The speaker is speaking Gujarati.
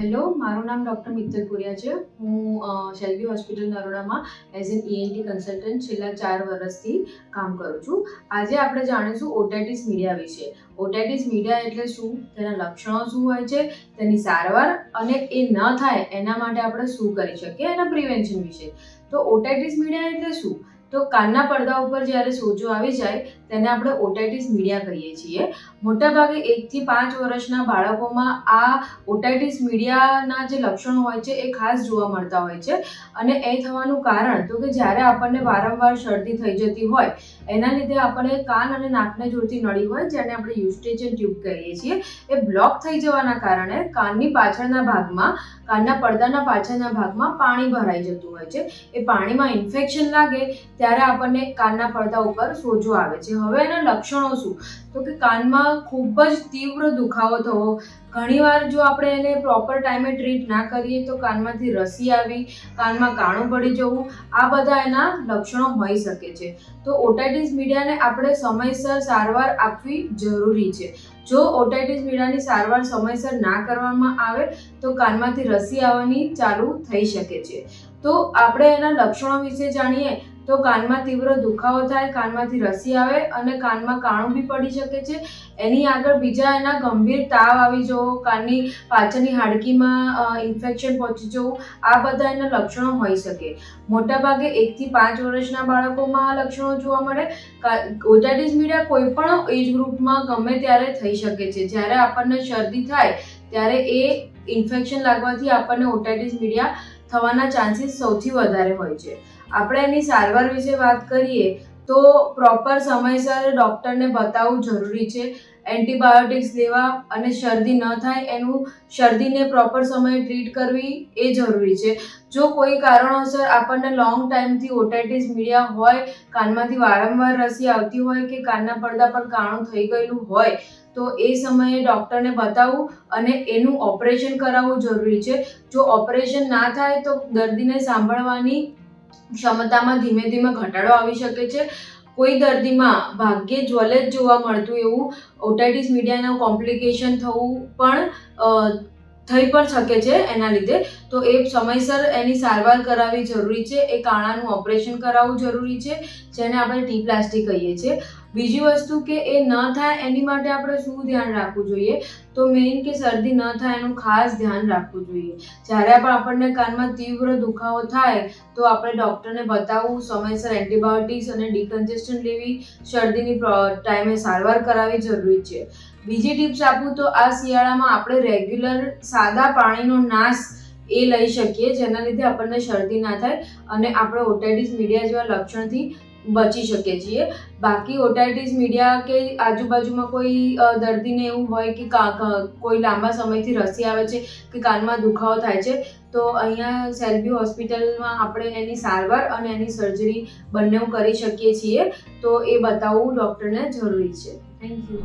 નામ ડૉક્ટર મિત્તલ પુરિયા છે. હું શેલ્બી હોસ્પિટલ નરોડામાં એઝ એન ઈએનટી કન્સલ્ટન્ટ છેલ્લા ચાર વર્ષથી કામ કરું છું. આજે આપણે જાણીશું ઓટાઇટિસ મીડિયા વિશે. ઓટાઇટિસ મીડિયા એટલે શું? તેના લક્ષણો શું હોય છે? તેની સારવાર અને એ ન થાય એના માટે આપણે શું કરી શકીએ એના પ્રિવેન્શન વિશે. તો ઓટાઇટિસ મીડિયા એટલે શું? તો કાનના પડદા ઉપર જ્યારે સોજો આવી જાય, તેને આપણે ઓટાઇટિસ મીડિયા કહીએ છીએ. મોટાભાગે એકથી પાંચ વર્ષના બાળકોમાં આ ઓટાઇટિસ મીડિયાના જે લક્ષણો હોય છે, એ ખાસ જોવા મળતા હોય છે. અને એ થવાનું કારણ, તો કે જ્યારે આપણને વારંવાર શરદી થઈ જતી હોય, એના લીધે આપણે કાન અને નાકને જોડતી નળી હોય, જેને આપણે યુસ્ટેજન ટ્યુબ કહીએ છીએ, એ બ્લોક થઈ જવાના કારણે કાનની પાછળના ભાગમાં, કાનના પડદાના પાછળના ભાગમાં પાણી ભરાઈ જતું હોય છે. એ પાણીમાં ઇન્ફેક્શન લાગે ત્યારે આપણને કાનના પડદા ઉપર સોજો આવે છે. હવે એના લક્ષણો શું? તો કે કાનમાં ખૂબ જ તીવ્ર દુખાવો થવો. ઘણીવાર જો આપણે એને પ્રોપર ટાઈમે ટ્રીટ ના કરીએ તો કાનમાંથી રસી આવી, કાનમાં કાણું પડી જવું, આ બધા એના લક્ષણો હોઈ શકે છે. તો ઓટાઇટિસ મીડિયાને આપણે સમયસર સારવાર આપવી જરૂરી છે. જો ઓટાઇટિસ મીડિયાની સારવાર સમયસર ના કરવામાં આવે, તો કાનમાંથી રસી આવવાની ચાલુ થઈ શકે છે. તો આપણે એના લક્ષણો વિશે જાણીએ, તો કાનમાં તીવ્ર દુખાવો થાય, કાનમાંથી રસી આવે અને કાનમાં કાણું બી પડી શકે છે. એની આગળ બીજા એના ગંભીર તાવ આવી જવો, કાનની પાછળની હાડકીમાં ઇન્ફેક્શન પહોંચી જવું, આ બધા એના લક્ષણો હોઈ શકે. મોટાભાગે એકથી પાંચ વર્ષના બાળકોમાં આ લક્ષણો જોવા મળે. ઓટાઇટિસ મીડિયા કોઈ પણ એજ ગ્રુપમાં ગમે ત્યારે થઈ શકે છે. જ્યારે આપણને શરદી થાય, ત્યારે એ ઇન્ફેક્શન લાગવાથી આપણને ઓટાઇટિસ મીડિયા થવાના ચાન્સીસ સૌથી વધારે હોય છે. આપણે એની સારવાર વિશે વાત કરીએ તો પ્રોપર સમયસર ડૉક્ટરને બતાવવું જરૂરી છે. એન્ટીબાયોટિક્સ લેવા અને શરદી ન થાય એનું શરદીને પ્રોપર સમયે ટ્રીટ કરવી એ જરૂરી છે. જો કોઈ કારણોસર આપણને લોંગ ટાઈમથી ઓટાઇટિસ મીડિયા હોય, કાનમાંથી વારંવાર રસી આવતી હોય કે કાનના પડદા પર કાણું થઈ ગયેલું હોય, તો એ સમયે ડૉક્ટરને બતાવવું અને એનું ઓપરેશન કરાવવું જરૂરી છે. જો ઓપરેશન ના થાય તો દર્દીને સાંભળવાની ક્ષમતામાં ધીમે ધીમે ઘટાડો આવી શકે છે. કોઈ દર્દીમાં ભાગ્યે જ્વલે જ જોવા મળતું એવું ઓટાઇટિસ મીડિયાનું કોમ્પ્લિકેશન થવું પણ થઈ પણ શકે છે એના લીધે. તો એ સમયસર એની સારવાર કરાવવી જરૂરી છે. એ કાણાનું ઓપરેશન કરાવવું જરૂરી છે, જેને આપણે ટી પ્લાસ્ટિક કહીએ છીએ. બીજી વસ્તુ કે એ ન થાય એની માટે આપણે શું ધ્યાન રાખવું જોઈએ? તો મેઇન કે શરદી ન થાય એનું ખાસ ધ્યાન રાખવું જોઈએ. જ્યારે પણ આપણને કાનમાં તીવ્ર દુખાવો થાય, તો આપણે ડૉક્ટરને બતાવવું, સમયસર એન્ટીબાયોટિક્સ અને ડિકન્જેસ્ટન લેવી, શરદીની ટાઈમે સારવાર કરાવવી જરૂરી છે. બીજી ટિપ્સ આપું તો આ શિયાળામાં આપણે રેગ્યુલર સાદા પાણીનો નાશ એ લઈ શકીએ, જેના લીધે આપણને શરદી ના થાય અને આપણે ઓટાઇટિસ મીડિયા જેવા લક્ષણથી બચી શકીએ છીએ. બાકી ઓટાઇટિસ મીડિયા કે આજુબાજુમાં કોઈ દર્દીને એવું હોય કે કોઈ લાંબા સમયથી રસી આવે છે કે કાનમાં દુખાવો થાય છે, તો અહીંયા સેલ્બી હોસ્પિટલમાં આપણે એની સારવાર અને એની સર્જરી બંને કરી શકીએ છીએ. તો એ બતાવવું ડૉક્ટરને જરૂરી છે. Thank you.